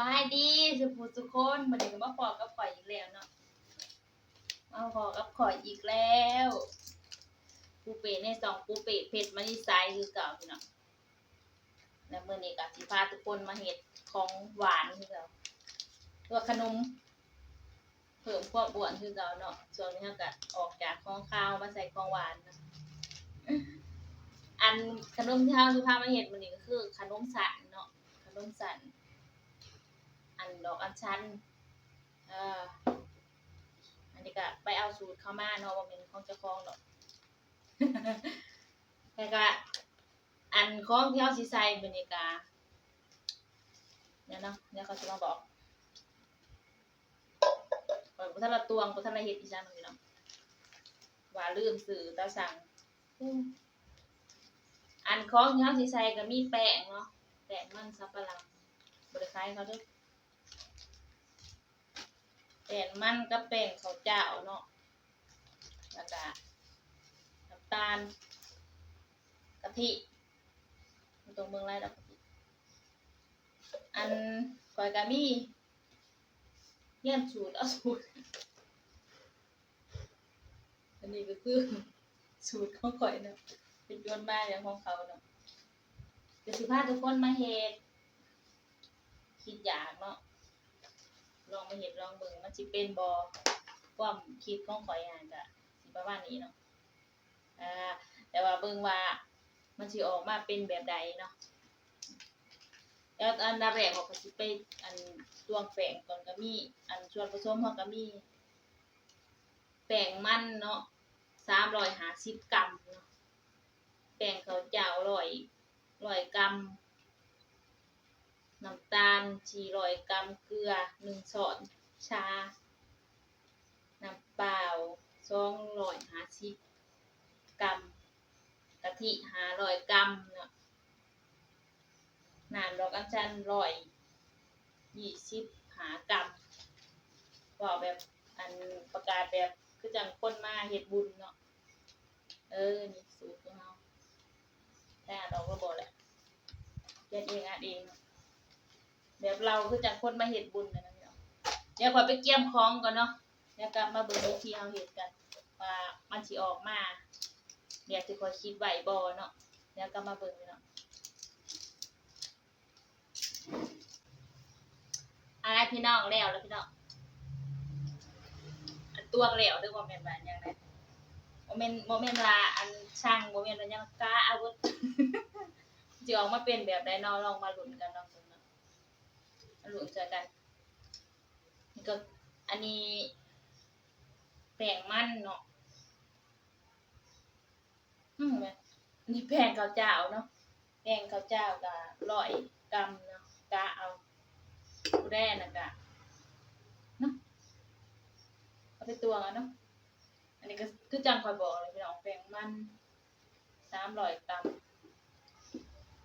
บายดีสุภูสุคนมันเด็กมาพอกับข่อยอีกแล้วเนาะมาพอกับข่อยอีกแล้วปูเป้ในสองปูเป้เพชรมันนี่ไซคือเก่าพี่เนาะแล้วมื่อนี้ก็สิพาทุกคนมาเฮ็ดของหวานคือเก่าตัวขนม เพิ่มความอ้วนคือเก่าเนาะส่วนนี้เราก็ออกจากของข้าวมาใส่ของหวานนะอันขนมที่เราสิพามาเฮ็ดมื้อนี้ก็คือ ขนมสันเนาะขนมสัน ดอกอัญชันเอออันนี้ก็ไปเอาสูตรเข้ามาเนาะว่าเป็นของเจ้าของดอกแล้วก็อันของที่เอาสิใส่บรรยากาศเนี่ยเนาะเดี๋ยเขาจะมาบอกก่อนพุทธละตวงพุทธละเฮ็ดอีจังนี่เนาะว่าลืมสื่อตาสั่งอันของที่เอาสิใส่ก็มีแป้งเนาะแป้งมันสับปะหลังบริคล้ายเขาด้วย แป้งมันกับแป้งข้าวเจ้าเนาะแล้วก็น้ำตาลกะทิตรงเมืองไรดอกกะอันก่อยกะมีเยี่ยมสูตรเอาสูตร อันนี้ก็คือสูตรของข่อยเนาะเป็นยนมาอย่างของเขาเนาะเดี๋ยวสิพาทุกคนมาเฮ็ดคิดอยากเนาะ ลองมาเห็นลองเบิ่งมันสิเป็นบ่ความคิดของข่อยอะก็สิประมาณนี้เนาะอ่าแต่ว่าเบิ่งว่ามันสิออกมาเป็นแบบใดเนาะแล้วอันดับแรกเขาก็สิไปอันตวงแป้งก่อนก็มี อันส่วนผสมเขาก็มีแป้งมันเนาะ350กรัมเนาะแป้งข้าวเจ้า100 100กรัม น้ำตาล400กรัมเกลือ1ช้อนชา น้ำเปล่า250กรัมกะทิ500กรัมเนาะน้ำดอกอัญชัน125กรัมก็แบบอันประกาศแบบคือจังคนมาเฮ็ดบุญเนาะเออ นี่สูตรของเราแต่อ่าก็บ่แหละเฮ็ดเองอ่านเองเนาะ แบบเราคือจังคนมาเฮ็ดบุญนะนะพี่น้องเดี๋ยวขอไปเกี่ยมของก่อนเนาะเดี๋ยวกลับมาเบิ่งวิธีเฮาเฮ็ดกันว่ามันสิออกมาเดี๋ยวสิขอคิดไว้บ่เนาะเดี๋ยวกลับมาเบิ่งพี่น้องอะไรพี่น้องแล้วแล้วพี่น้องอันตัวก็แล้วด้อบ่าแม่นว่าหยังไดบ่แม่นบ่แม่นว่าอันช่างบ่แม่นว่าหยังก้าอาวุธสิออกมาเป็นแบบใดนาะลองมาลุ้นกันเนาะ หลวงเจอกันนี่ก็อันนี้แป้งมันเนาะอืมอันนี่แป้งข้าวเจ้าเนาะแป้งข้าวเจ้าก็ร้อยกรัมเนาะกะเอาแรกนะกะเนาะเอาไปตวงเอาเนาะอันนี้ก็คือจังคอยบอกเลยพี่น้องแป้งมันสามร้อยกรัม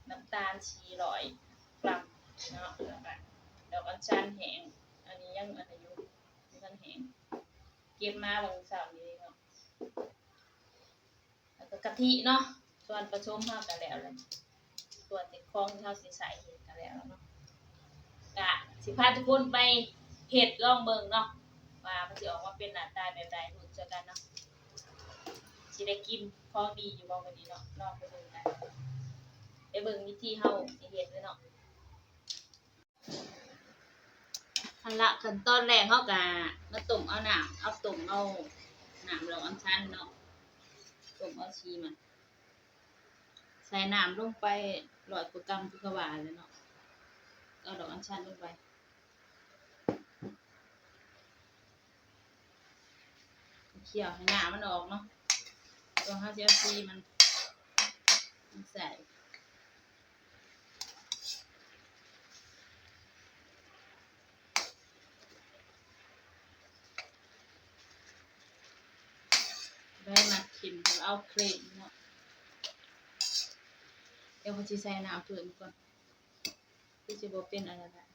น้ำตาลสี่ร้อยกรัมเนาะแล้วก็ ดอกอัญชันแห้งอันนี้ยังอันอายุอัญชันแห้งเก็บมาบางสามนี้เนาะแล้วก็กะทิเนาะส่วนผสมเฮากันแล้วเลยส่วนที่คลองเท่าสิใสเฮ็ดกันแล้วเนาะกะสิพาทุกคนไปเฮ็ดล่องเบิงเนาะว่ามันสิออกมาเป็นหน้าตาแบบใดรู้จักกันเนาะสิได้กินของดีอยู่บ่มื้อนี้เนาะลองไปเบิ่งกันไปเบิ่งวิธีเฮาสิเฮ็ดเลยเนาะ อันละขั้นตอนแรกเขากะมาต้มเอาน้ำเอาต้มเอาน้ำดอกอัญชันเนาะต้มเอาชีมันใส่น้ำลงไปร้อยกว่ากรัมคือกว่าเลยเนาะเอาดอกอัญชันลงไปเคี่ยวให้น้ำมันออกเนาะตัวเขาจะเอาชีมันมันใส่ เอาเครนเนาะเดี๋ยวเขาจะใส่น้ำตัวอีกก่อนพี่จะบอกเป็นอะไรแบบ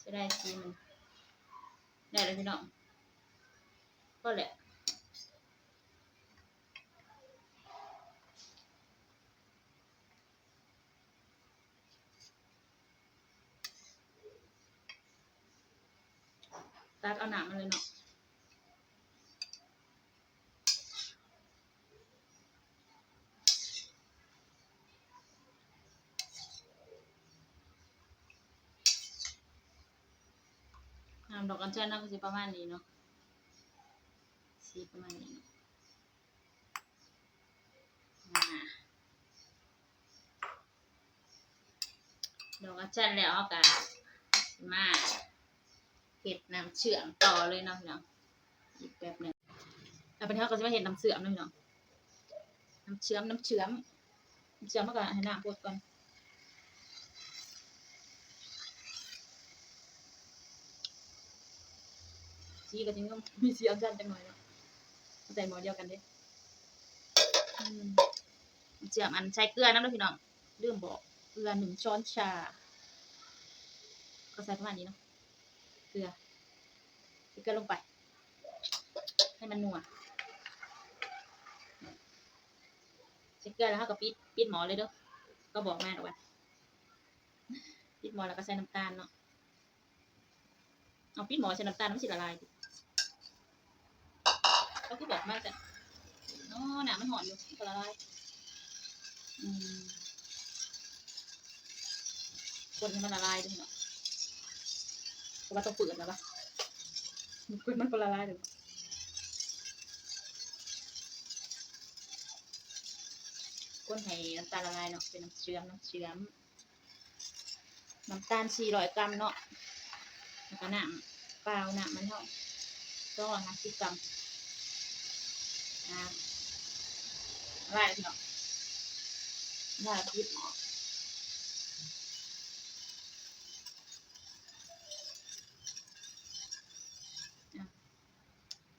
จะได้สีมัน ได้แล้วพี่น้องก็แหละตัดเอาหนามมาเลยเนาะำดอกกัญชันน่าก็สิประมาณนี้เนาะสีประมาณนี้เนาะดอกกัญชันแล้วกะมาเห็ดน้ำเชื่อมต่อเลยเนาะพี่น้องอีกแบบหนึงแล้วเป็นเท่าก็จะมาเห็ดน้ำเชื่อมเนาะพี่น้องน้ำเชื่อมน้ำเชื่อมน้ำเชื่อมมาก่อนให้น้ำพดก่อน สีก็จริงก็มีสีอันจันจังหน่อยเนาะใส่หม้อเดียวกันเด้เจียมอันใช้เกลือน้ำด้วยพี่น้องเรื่องบอกเกลือหนึ่งช้อนชา ก็ใส่ประมาณนี้เนาะเกลือใส่เกลือลงไป ให้มันนัวใส่เกลือแล้วเขาก็ปิดปิดหม้อเลยเด้อก็บอกแม่เอาไว้ปิดหม้อแล้วก็ใส่น้ำตาลเนาะเอาปิดหม้อใส่น้ำตาลมันสิละลายดิ เขาก็บอกมาแต่อ๋อหนามันหอนอยู่ก็ละลายอืมคนมันละลายด้วยเนาะเพราะว่าต้องเปิดนะปะคนมันก็ละลายเลยคนให้น้ำตาลละลายเนาะเป็นน้ำเชื่อมน้ำเชื่อมน้ำตาลสี่ร้อยกรัมเนาะแล้วก็น้ำเปล่าน้ำมันเท่าต้องร้อยห้าสิบกรัม อ่าอะไรพี่น้องได้พิษหมออะ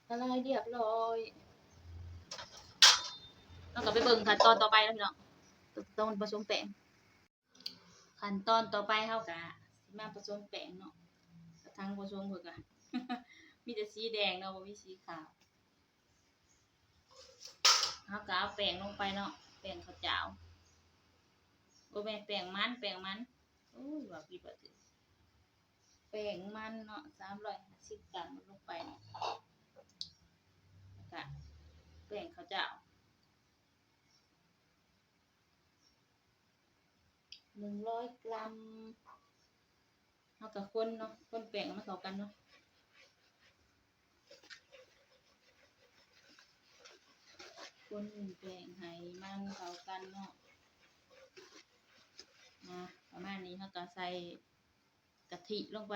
อะไรเรียบร้อยแล้วก็ไปเบิ่งขั้นตอนต่อไปแล้วพี่น้องต้องผสมแป้งขั้นตอนต่อไปเฮากะสิมาผสมแป้งเนาะทั่งผสมเพิ่นกะมีแต่สีแดงเนาะบ่มีสีขาว เขาก็เอาแป้งลงไปเนาะแป้งข้าวเจ้าโอ้แม่นแป้งมันแป้งมันโอ้ยว่าพี่บ่ถือแป้งมันเนาะสามร้อยห้าสิบกรัมลงไปเนาะแล้วก็แป้งข้าวเจ้าหนึ่งร้อยกรัมเขากับคนเนาะคนแป้งมาเข้ากันเนาะ คนแป้งให้มันเข้ากันเนาะนะประมาณนี้เขาก็ใส่กะทิลงไป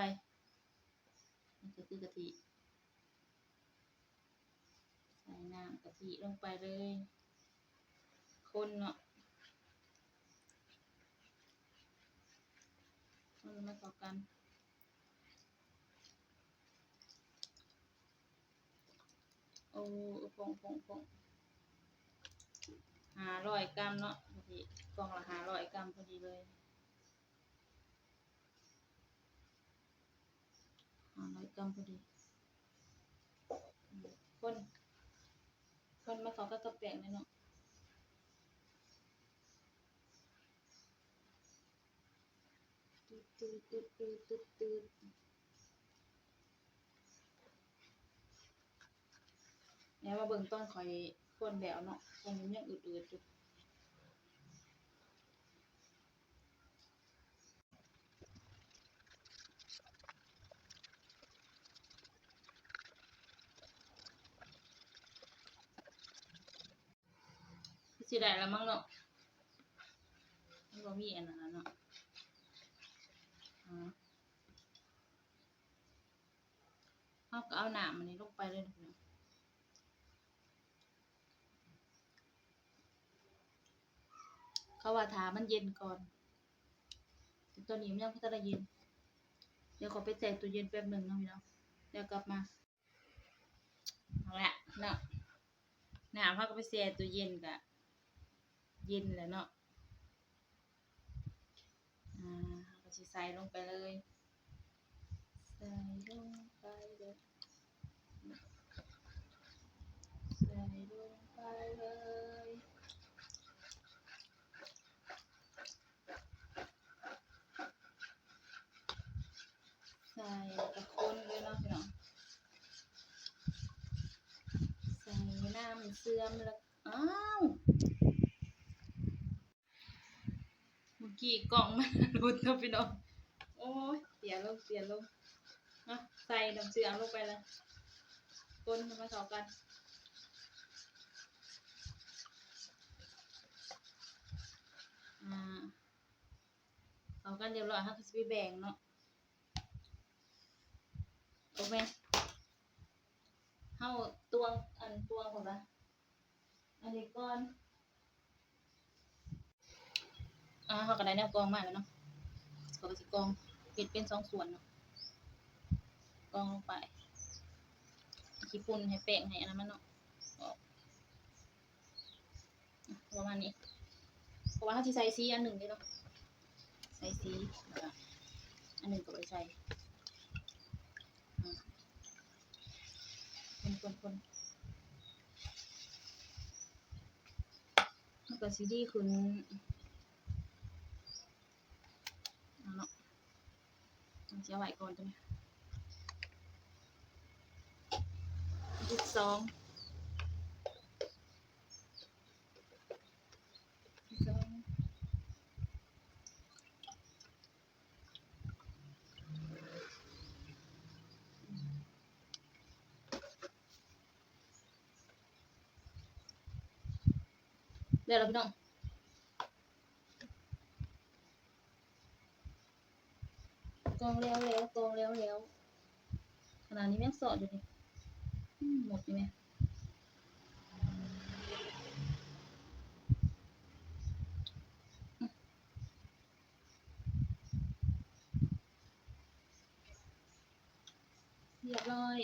นี่ก็คือกะทิใส่น้ำกะทิลงไปเลยคนเนาะคนมาเข้ากันโอ้ฟงฟงฟง หาร้อยกรัมเนาะพอดีกล่องละห้าร้อยกรัมพอดีเลยห้าร้อยกรัมพอดีคนคนมาเขาก็กระแปงเลยเนาะตืดตืดตืดตืดตืดตืดแล้วมาเบิ่งต้นคอย คนแล้วเนาะคงยังอืดๆอยู่สิได้แล้วมั้งเนาะมันก็มีอันนั้นเนาะเอาก็เอาหนามอันนี้ลงไปเลยนะพี่น้อง เขาว่าถามันเย็นก่อนแต่ตอนนี้มันยังพัฒนาเย็น เดี๋ยวขอไปแช่ตู้เย็นแป๊บหนึ่งนะพี่น้องเดี๋ยวกลับมาเอาละเนาะหนามเขาก็ไปแช่ตู้เย็นกะเย็นแล้วเนาะอ่าเราก็จะใส่ลงไปเลยใส่ลงไปเลยใส่ลงไปเลย ใส่แล้วก็คนเลยเนาะพี่น้องำ เสื่อมแล้วอ้าวเมื่อกี้กล่องมันหลุดครับพี่น้องโอ้ยเสียลงเสียลงอะใส่น้ำเสื่อมลงไปเลยคนมาเข้ากันอ่าเอากันเรียบร้อยค่ะก็จะไปแบ่งเนาะโอเคเฮาตวงอันตวงของละ อันนี้ก่อนอ่าเฮาก็ได้แนวกองมาแล้วเนาะเขาก็สิกองเฮ็ดเป็นสองส่วนเนาะกองลงไปขี้ปุ่นให้แป้งให้อันนั้นมันเนาะประมาณนี้เพราะว่าเขาจะใส่สีอันหนึ่งเด้เนาะใส่สีอันหนึ่งก็ไปใส่คนคนคนแล้ว ก็สิดีขึ้นเอาเนาะต้องเสียไหวก่อนตัวนี้อันที่สองอันที่สอง เดี๋ยวเราพี่น้องกองแล้วแล้วกองแล้วแล้วขนาดนี้แม่งสอดอยู่ดิอืมหมดอยู่ไหมเรียบร้อย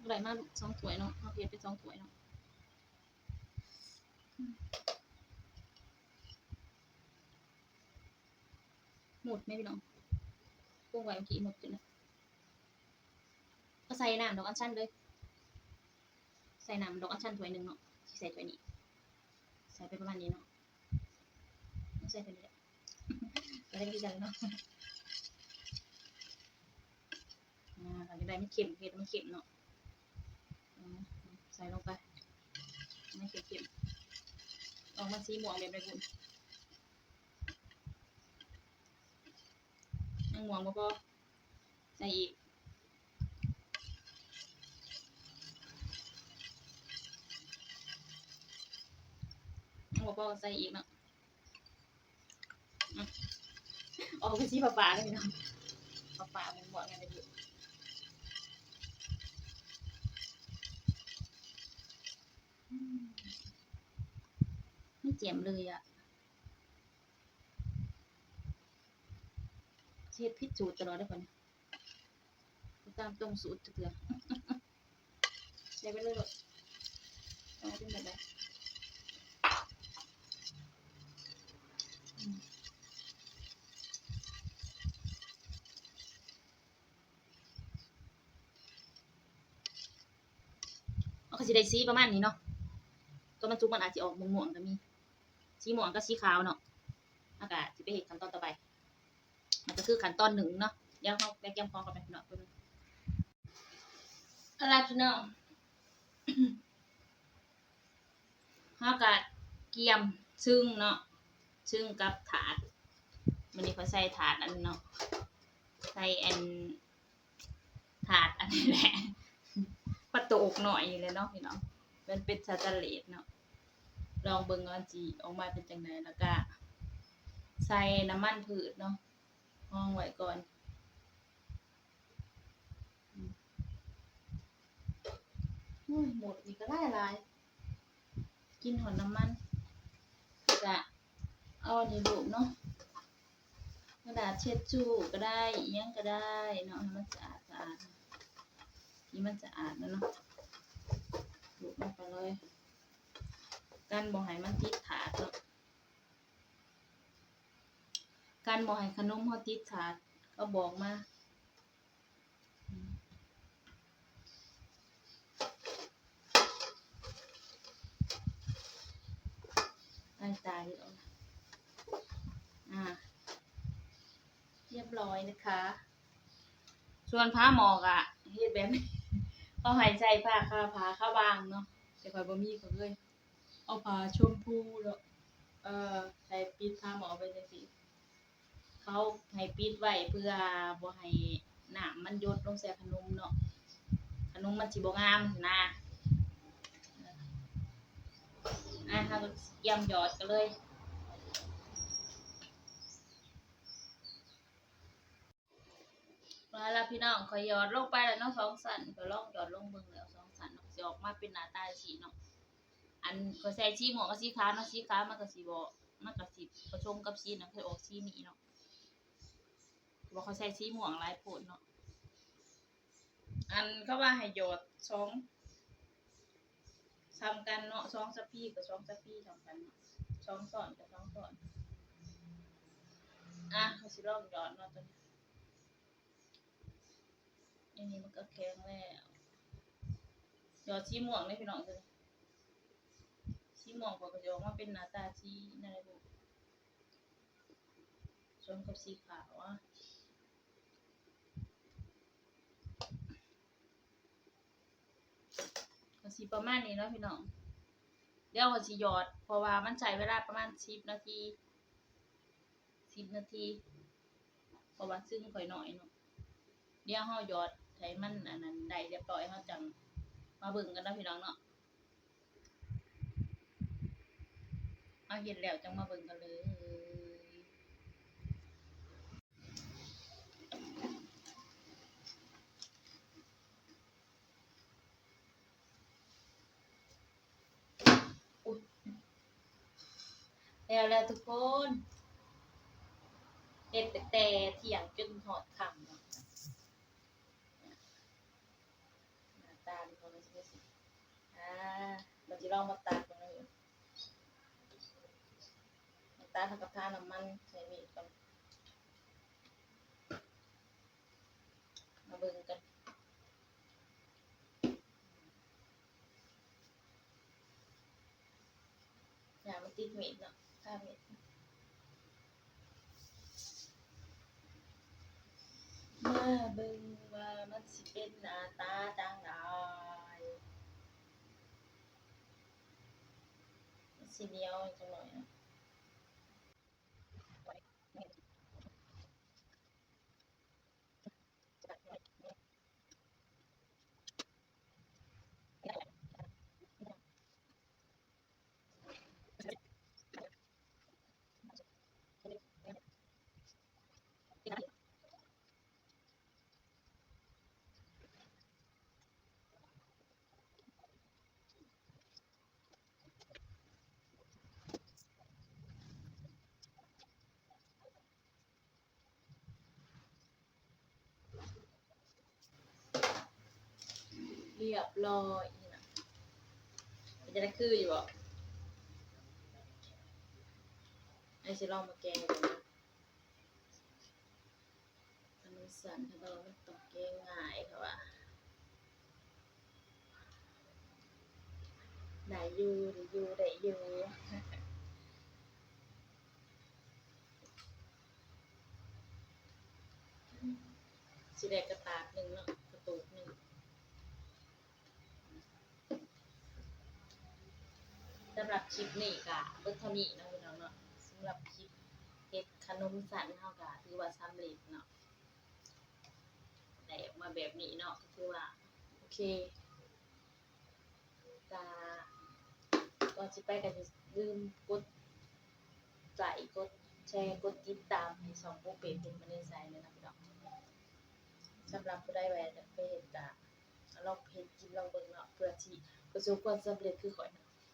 อะไรมาสองถ้วยเนาะเอาเพียเป็นสองถ้วยเนาะ หมดไหมพี่น้องปรุงไว้เมื่อกี้หมดจนเลยก็ใส่น้ำดอกอัญชันเลย ใส่น้ำดอกอัญชันถ้วยหนึ่งเนาะที่ใส่ถ้วยนี้ ใส่ไปประมาณนี้เนาะใส่ถ้วยนี้แหละก็ได้ดีจังเนาะอ่าเราจะได้ไม่เค็มเผ็ดไม่เค็มเนาะใส่ลงไป ไม่เค็มๆ ออกมาสีม่วงแบบไรคุณยังหวงบ่พอใส่อีกยังบ่พอใส่อีกเนาะออกไปสีฟ้าๆเลยพี่น้องฟ้าๆมันหวงกันได้อยู่อืม ไม่เจียมเลยอะเช็ดพิษสูตรตลอดได้ป่ะเนี่ยตามตรงสูตรเถื่อใส่ไปเลยลูกเอาเป็นแบบไหนเอาก็สิได้สีประมาณนี้เนาะตัวมันจุกมันอาจจะออกม่วงๆก็มี สีม่วงกับสีขาวเนาะอากาศจะไปเห็นขั้นตอนต่อไป มันก็คือขั้นตอนหนึ่งเนาะเดี๋ยวเขาแบกยำพอกันไปเนาะเพิ่นอะไรพี่น้องเฮากะเกียมซึ่งเนาะซึ่งกับถาดมันนี้เขาใส่ถาดอันเนาะใส่อันถาดอันนี้แหละประตูอกหน่อยอยู่เลยเนาะพี่น้องมันเป็นสแตนเลสเนาะ ลองเบิ่งว่าจีออกมาเป็นจังไดแล้วก็ใส่น้ำมันพืชเนาะห้องไว้ก่อน หมดนี่ก็ได้ลาย กินหอนน้ำมันจะเอาอันลูกเนาะกระดาษเช็ดจูก็ได้ยังก็ได้เนาะมันสะอาดสะอาดนี่มันสะอาดแล้วเนาะลูกลงไปเลย กันบ่ให้มันติดถาดเนาะการบอกให้ขนมเขาติดถาดก็บอกมาอืมตายตายเลยเอานะอ่า เรียบร้อยนะคะ ส่วนผ้าหมอกอะเฮ็ดแบบนี้เขาหายใจผ้าคาผ้าเข้าบางเนาะเแต่ข่อยบ่มีก็เลย เอาผ้าชมพูเนาะเอ่อใส่ปิดผ้าหมอไว้จังซี่เขาให้ปิดไว้เพื่อบ่ให้น้ำมันหยดลงใส่ขนมเนาะขนมมันสิบ่งามนะอะเราก็เตรียมหยอดกันเลยมาแล้วพี่น้องขอยยอดลงไปแล้วเนาะสองสันก็ลองหยอดลงเบิ่งแล้วสองสันเนาะสิออกมาเป็นหน้าตาสีเนาะ อันก็ใส่สีหมวกกับสีขาเนาะสีขามันก็สิบ่มันก็สิผสมกับสีนั้นคือออกสีนี้เนาะบ่เขาใส่สีหมวงหลายโพดเนาะอันเขาว่าให้หยอดสองซ้ำกันเนาะสองสปีกับสองสปีซ้ำกันสองซ้อนกับสองซ้อนอะเขาสิลองหยอดเนาะตัวนี้อันนี้มันก็แข็งแล้วหยอดชีหมวงเลยพี่น้องเลย ชีม่วงก็จะออกมาเป็นหน้าตาชีนั่นแหละลูกส่วนกับสีขาวอะก็สีประมาณนี้นะพี่น้องเดี๋ยวเขาสิหยอด เพราะว่ามันใช้เวลาประมาณสิบนาทีสิบนาที เพราะว่าซึ่งค่อยหน่อยเนาะเดี๋ยวเฮาหยอดให้มันอันนั้นได้เรียบร้อยเฮาจังมาเบิ่งกันเนาะพี่น้องเนาะ เอาเฮ็ดแล้วจังมาเบิ่งกันเลยอุ๊ยแล้วแล้วทุกคนเฮ็ดแต่เที่ยงจนฮอดคำเนาะตาดีของมันจะเป็นสิอ่าเราจะลองมาตัด กันเลยมาตัดทำกับทาน้ำมันใส่มีดก่อนมาเบิ่งกันอย่ามาติดมีดเนาะถ้ามีดมาเบิ่งว่ามันสิเป็นหน้าตาจังไดมันสิเหนียวจังหน่อยนะ รียบร้อยนี่นะมันจะได้คืออยู่บ่ไอ้สิลองมาแกงดูนะอันสั่นถ้าเรามันต้องแกงง่ายค่ะว่าได้อยู่ได้อยู่ได้อยู่สิได้กระตากหนึ่งเนาะกระตูกหนึ่งสำหรับ คลิปนี้ก็เบิดเท่านี้เนาะพี่น้องเนาะสำหรับคลิปเฮ็ดขนมสันเฮาก็ถือว่าสำเร็จเนาะได้ออกมาแบบนี้เนาะก็ถือว่าโอเคก็ก่อนสิไปก็จะลืมกดไลค์กดแชร์กดติดตามให้ช่องโปรเป็ดเป็นมาในใจเลยนะพี่น้องสำหรับผู้ได้แหวนจากเพจกะลองเพจกินลองเบิ่งเนาะเพื่อที่ประสบความสำเร็จคือข่อยเนาะ